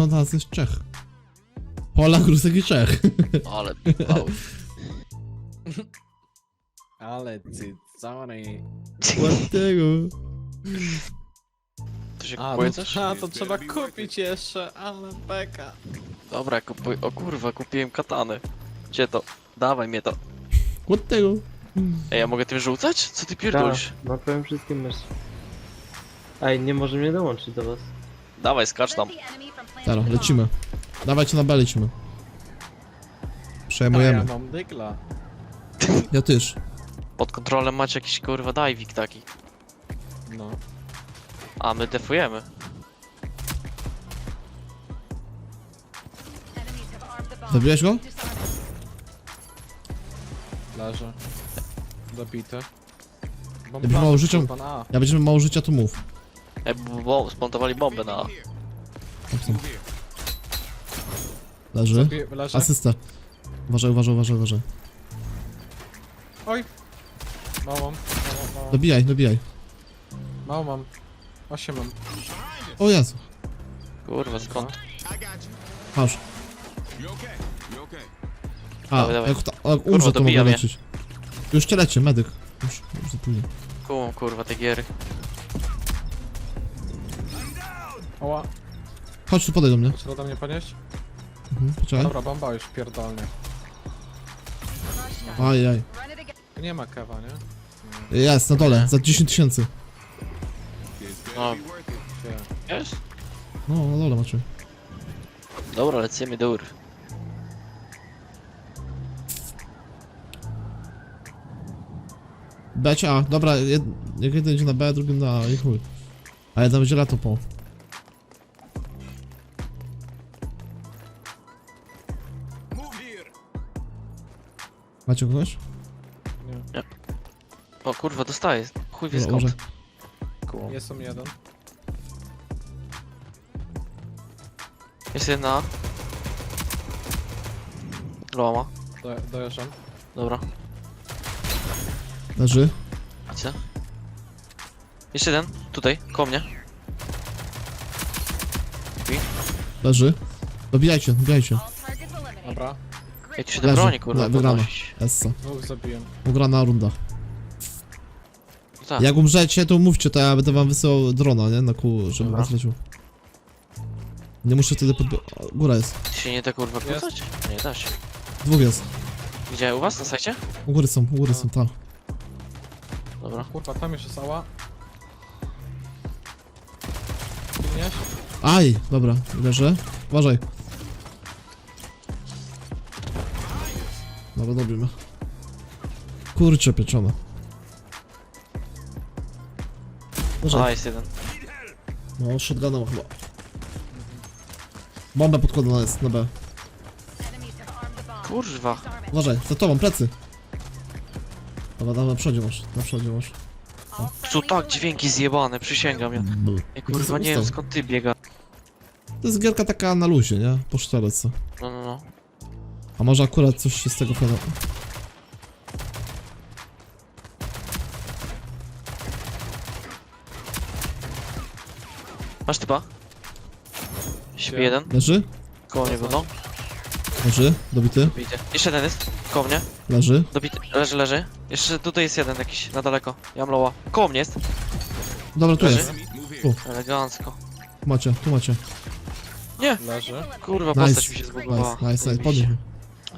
No nas jest Czech. Polak, Rusek i Czech. Ale pał. Ale cycony. Ładnego. To się A, kupuje no, coś? a, to trzeba kupić jeszcze, ale beka. Dobra, kupuj. O kurwa, kupiłem katanę. Gdzie to? Dawaj mnie to. Ładnego. Ej, ja mogę tym rzucać? Co ty pierdolisz? Na prawym wszystkim mysz. Ej, nie może mnie dołączyć do was. Dawaj, skacz tam. Teraz, lecimy. Dawajcie na B, lecimy. Ja Przejmujemy. mam dygla. Ja też. Pod kontrolą macie jakiś kurwa diving taki. No. A my defujemy. Zabiłeś go? Leży. Dobity. Bomba, Jakbyś mało życia- A. Ja będziemy mało życia, to mów. Ej, bo, bo spontowali bombę na A. Tak są. Leży. Zabi- Leży. Asysta. Uważaj, uważaj, uważaj, uważaj. Oj. Mało mam. Mało, mało. Dobijaj, dobijaj. Mało mam. Osiem mam. O Jezu. Kurwa, skąd? Masz. A, Dawaj, dawaj. jak, ta, jak umrze, to dobija mogę mnie. leczyć. Już cię lecie, medyk. Już, już za późno. Kurwa te giery. Oła. Chodź tu, podaj do mnie. Trzeba do mnie podnieść? Mhm, poczekaj. Dobra, bomba już pierdolnie. Ajaj. Tu nie ma kawa, nie? Jest, na dole, za 10 tysięcy. No, Gdzie? jest? No, na dole macie. Dobra, lecimy do ur. Becie A, dobra, jed, jak jeden idzie na B, drugi na A i chuj. A jeden będzie lato po. Macie kogoś? Nie. O kurwa, dostaję. Chuj wie Dobra, skąd. może. Kumam. Jest on jeden. Jest jedna. Loma. Do, dojeżdżam. Dobra. Leży. Macie? Jeszcze jeden. Tutaj, koło mnie. Leży. Dobijajcie, dobijajcie. Dobra. Jak tu się do Leży. broni kurwa Le- wygrano. podnosić. Essa. Dwóch zabiłem. Ugrana runda. No tak. Jak umrzecie, to mówcie, to ja będę wam wysyłał drona, nie? Na kół, żeby Dobra. was lecił. Nie muszę wtedy podbie... o, Góra jest. Ty się nie da kurwa Jest. kłócać? Nie da się. Dwóch jest. Gdzie, u was na sajcie? U góry są, u góry No. są, tam. Dobra. Kurwa, tam jeszcze jest ała. Pilniesz? Aj, dobra, leżę. Uważaj. Dobra, dobimy. Kurczę pieczone. Uważaj. A, jest jeden. No, shotgunem chyba. Bomba podkładana jest na B. Kurwa. Uważaj, za tobą, plecy. Dobra, tam na przodzie masz, na przodzie masz. Tu tak dźwięki zjebane, przysięgam ja. Ja kurwa nie wiem skąd ty biega. To jest gierka taka na luzie, nie? Po sztelece. A może akurat coś się z tego fajnego... Masz typa? Śpi jeden, Leży? koło niego, no. Leży? Dobity? Jeszcze jeden jest, koło mnie. Leży? Dobity, leży, leży. Jeszcze tutaj jest jeden jakiś, na daleko. Ja mam. Koło mnie jest. Dobra, tu Leży? jest. Elegancko. Tu macie, tu macie. Leży. Kurwa, Nice, postać mi się zbugowała. Nice, nice, nice, podnieś. mnie.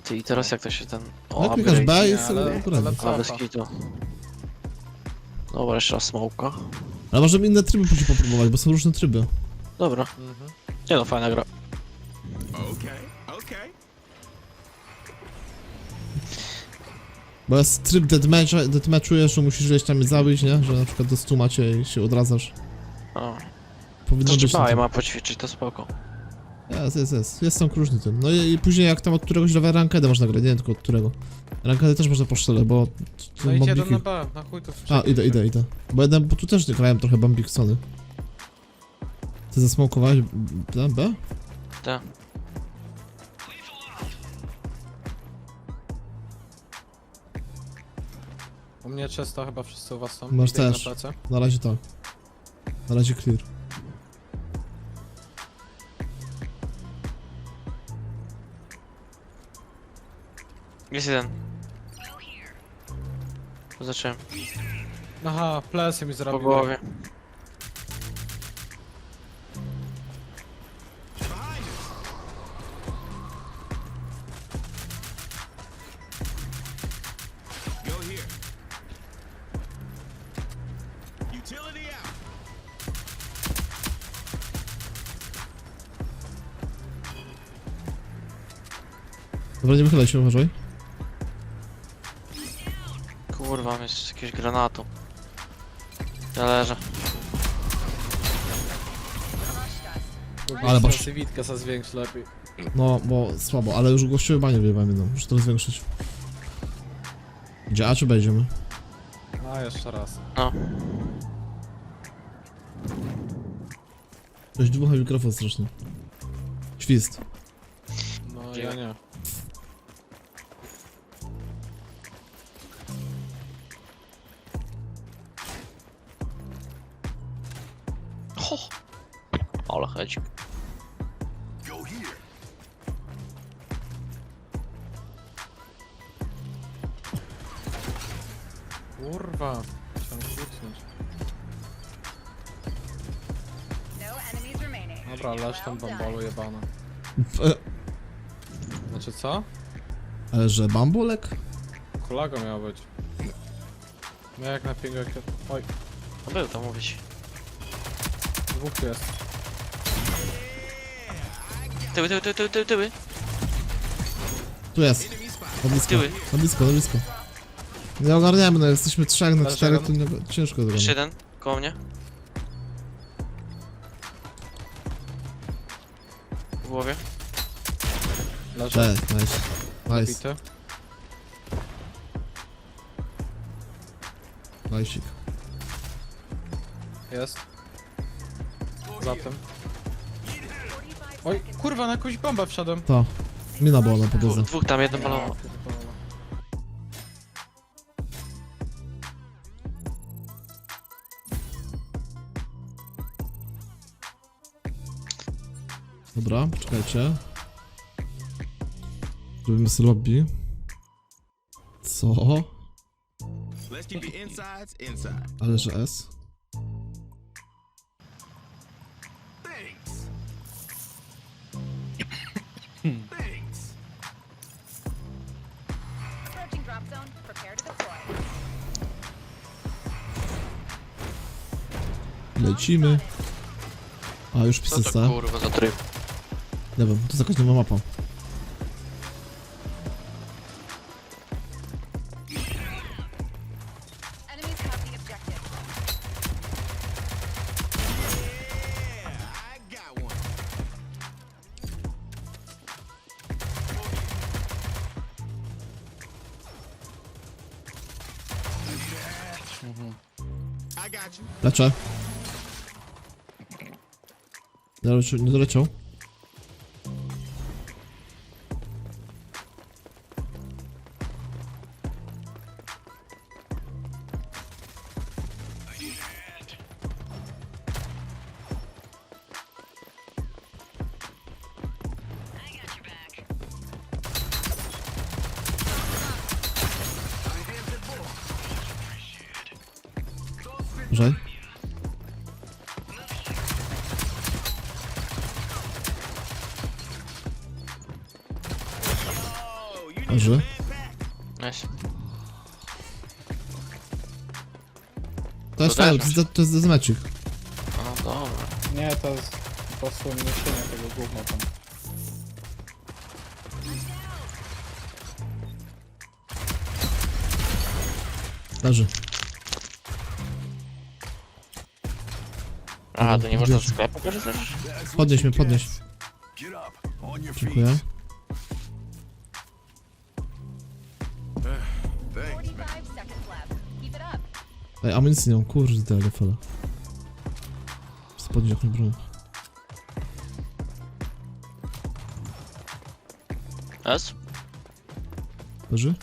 Ty i teraz jak to się ten... No, O, klikasz B sobie ale- akurat. ale- A, bez kitu. Dobra, jeszcze raz smoka. Ale możemy inne tryby później popróbować, bo są różne tryby. Dobra. Mhm. Nie no, fajna gra. Bo jest tryb deathmatcha, deathmatchujesz, że musisz gdzieś tam zabić, nie? Że na przykład do 100 macie i się odradzasz. O. Powinno To być trzeba, na ja tym. mam poćwiczyć, to spoko. Jest, jest, jest. Jest tam różny tym. No i, i później jak tam od któregoś level rankedę można grać, nie tylko od którego. Rankedy też można po szczele, bo... t- t- No idzie jeden na B, na chuj to A, idę, idę, idę. Bo jeden, bo tu też grałem trochę Bambiksony. Ty zasmokowałeś B? B? Tak. U mnie czysto, chyba wszyscy u was są. Masz Idę na też. plecy. Na razie tak. Na razie clear. Jest jeden. Zacząłem. Aha, plesy mi Po zrobił. głowie. Go here. Mam jeszcze jakiegoś granatu. Ja leżę. Ale masz- Witkę za zwiększ lepiej. No, bo słabo, ale już gościowy banie wyjebałem jedną. Muszę to zwiększyć. Gdzie A czy B idziemy? A, jeszcze raz. No. Ktoś dmucha mikrofon strasznie. Świst. No, ja nie. Here. Kurwa. Chciałem kucnąć. No. Dobra, leż tam bambalu jebana. Znaczy co? że bambulek? Kulago miał być. No jak na pingu, jak... Oj, No był to mówić. dwóch tu jest. Tyły, tyły, tyły, tyły, tyły, tyły. Tu jest. Na blisko. Tyły. Na blisko, na blisko. Nie ogarniamy, no jesteśmy trzech na Leży czterech, to nie, ciężko Jeszcze zrobić. jeden. Koło mnie. W głowie. Leży. E, nice. Nice, Bity. nice. Jest. Za tym. 45 Oj, kurwa, na jakąś bombę wszedłem. To. Mina była na podłodze. dwóch tam, jeden. Pierdolę. Dobra, czekajcie. Zrobimy sobie lobby. Co? Let's keep the insides inside. Ale że S? Lecimy. A, już Co to pisać, kurwa za tryb? Nie wiem, to jest jakaś nowa mapa. Leczę. Doleciał. Uważaj. Leży. Nice. To jest fajne, to jest, to jest. No dobra. Nie, to jest po prostu tego gówna tam. Leży. Aha, to nie można z sklepu korzystać? Podnieś mnie, podnieś. Dziękuję. feet. Thanks, 45 man. seconds left. Keep it up. Ej, amunicji nie mam, kurde, ale fala. Spodnie jakąś broń. S? Leży?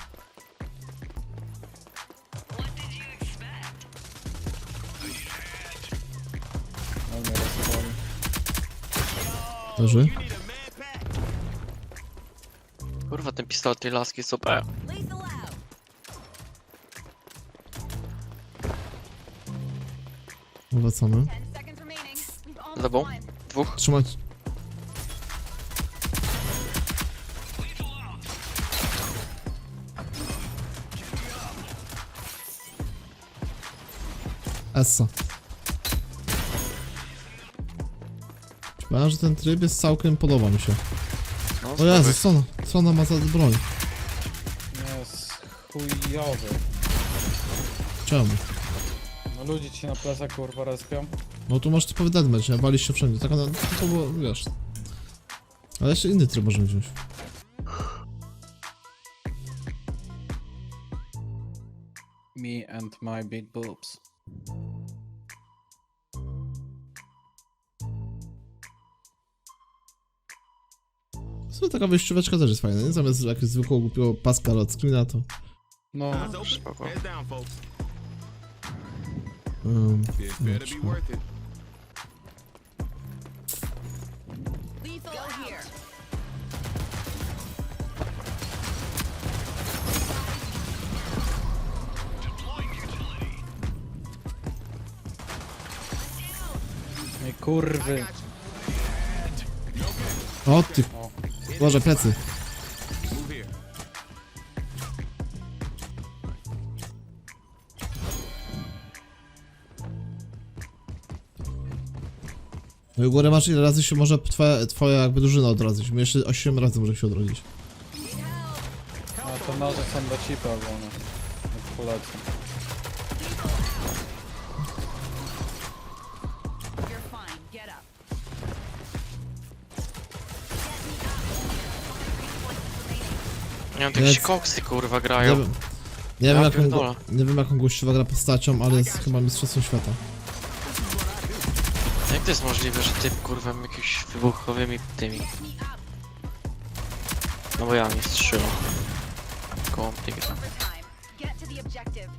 Leży? Kurwa, ten pistolet tej laski jest OP. Wracamy. 10 seconds remaining. We've almost Lewą. won. Dwóch. Trzymać. Essa. Powiem, że ten tryb jest całkiem podoba mi się. No, O Jezu, co ona, co ona ma za broń? Jest chujowy. Czemu? No ludzie ci na plecach kurwa respią. No tu masz typowy deadmatch, nie? Walisz się wszędzie. Tak ona, to było, wiesz. Ale jeszcze inny tryb możemy wziąć. Me and my big boobs. Sumie taka wyjścióweczka też jest fajna, nie? Zamiast jakiegoś zwykłego głupiego paska od screena, to... No. Spoko. Um. Lethal here. nie kurwy. o ty... Boże, plecy. No i u góry masz ile razy się może twoja, twoja jakby drużyna odrazić. My jeszcze 8 razy może się odrodzić. A te noże są do chipy ogólnie. Jak polecę. Nie wiem, jakieś koksy kurwa Nie grają. wiem, nie wiem, Ja jaką, pierdolę. nie wiem jaką gościowa gra postacią, ale jest chyba mistrzostwem świata. Jak to jest możliwe, że typ kurwa jakimiś wybuchowymi tymi nabojami strzela? Koło mnie gra. Overtime. Get to the objective.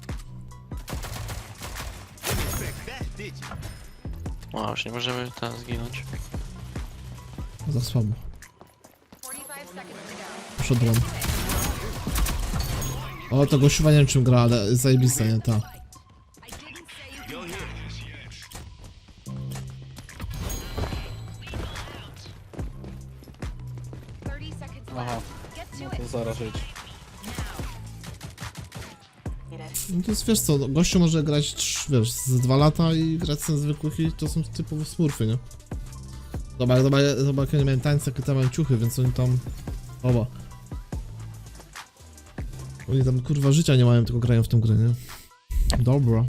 O, już nie możemy tam zginąć. Za słabo. 45 seconds to go. Poszedł dron. O, to gościowa nie wiem czym gra, ale zajebista, nie ta. I didn't say you Go can here. 30 seconds Aha, no to it. zaraz żyć. No to jest, wiesz co, gościu może grać, wiesz, z dwa lata i grać ten zwykłych i to są typowo smurfy, nie? Dobra, dobra, dobra, jakie nie miałem tańce, jakie tam mają ciuchy, więc oni tam... Oba. Oni tam kurwa życia nie mają, tylko grają w tą grę, nie? Dobra.